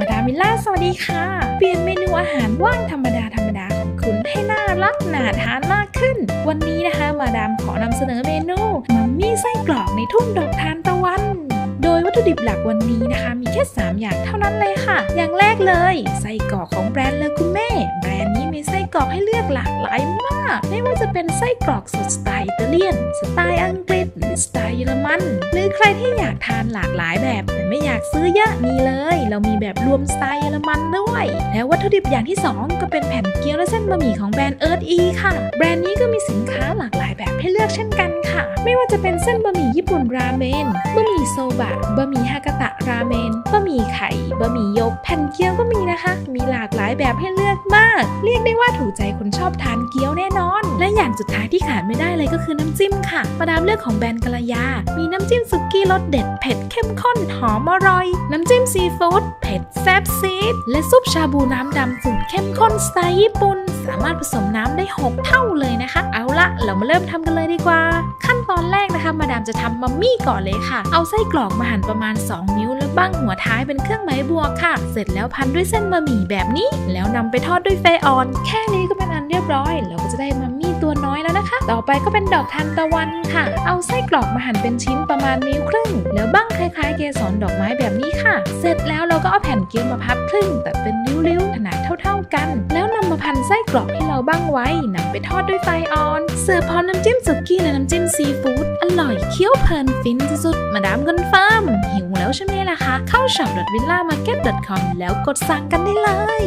มาดามิลล่าสวัสดีค่ะ เปลี่ยนเมนูอาหารว่างธรรมดาธรรมดาของคุณให้น่ารักน่าทานมากขึ้น วันนี้นะคะมาดามขอนำเสนอเมนูมัมมี่ไส้กรอกในทุ่งดอกทานตะวัน โดยวัตถุดิบหลักวันนี้นะคะ มีแค่ 3 อย่างเท่านั้นเลยค่ะ อย่างแรกเลยไส้กรอกของแบรนด์เลอคุณแม่แบรนด์นี้มีไส้กรอกให้เลือกหลากหลายมาก ไม่ว่าจะเป็นไส้กรอกสดสไตล์อิตาเลียน สไตล์อังกฤษ หรือสไตล์เยอรมัน หรือใครที่อยากทานหลากหลายแบบแต่ไม่อยากซื้อเยอะนี่เลย เรามีแบบรวมสไตล์เยอรมันด้วย แล้ววัตถุดิบอย่างที่ 2 ก็เป็นแผ่นเกี๊ยวและเส้นบะหมี่ของแบรนด์เอิร์ธอีค่ะ แบรนด์นี้ก็มีสินค้าหลากหลายแบบให้เลือกเช่นกันค่ะ ไม่ว่าจะเป็นเส้นบะหมี่ญี่ปุ่นราเมนบะหมี่โซบะบะหมี่ฮากาตะราเมนบะหมี่ไข่บะหมี่ยกแผ่นเกี๊ยวก็มีนะคะ มีหลากหลาย แบบให้เลือกมาก เรียกได้ว่าถูกใจคนชอบทานเกี๊ยวแน่นอน และอย่างสุดท้ายที่ขาดไม่ได้เลยก็คือน้ำจิ้มค่ะมาดามเลือกของแบรนด์กะลายา มีน้ำจิ้มสุกี้รสเด็ดเผ็ดเข้มข้นหอมอร่อย น้ำจิ้มซีฟู้ดเผ็ดแซ่บซีด และซุปชาบูน้ำดำสูตรเข้มข้นสไตล์ญี่ปุ่น สามารถผสมน้ำได้ 6 เท่าเลยนะคะ เอาละเรามาเริ่มทำกันเลยดีกว่า ขั้นตอนแรกนะคะ มามจะทำมัมมี่ก่อนเลยค่ะ เอาไส้กรอกมาหั่นประมาณ 2 นิ้วแล้วบั้งหัวท้ายเป็นเครื่องไม้บัวกค่ะ เสร็จแล้วพันด้วยเส้นบะหมี่แบบนี้ แล้วนำไปทอดด้วยไฟอ่อน แค่นี้ก็เป็นอันเรียบร้อย เราก็จะได้มัมมี่ตัวน้อยแล้วนะคะ ต่อไปก็เป็นดอกทานตะวันค่ะ เอาไส้กรอกมาหั่นเป็นชิ้นประมาณนิ้วครึ่ง แล้วบั้ง ล้ายๆเกสรดอกไม้แบบนี้ค่ะ เสร็จแล้วเราก็เอาแผ่นเกี๊ยวมาพับครึ่ง แตัดเป็นริ้วๆขนาดเท่าๆกัน แล้วนำมาพันไส้กรอกที่เราบั้งไว้นำไปทอดด้วยไฟอ่อน เสิร์ฟพร้อมน้ำจิ้มสุกี้และน้ำจิ้มซีฟู้ดอร่อยเคี้ยวเพลินฟินสุดๆมาดามคอนฟิร์มหิวแล้วใช่ไหมล่ะคะ เข้า shop.villamarket.com แล้วกดสั่งกันได้เลย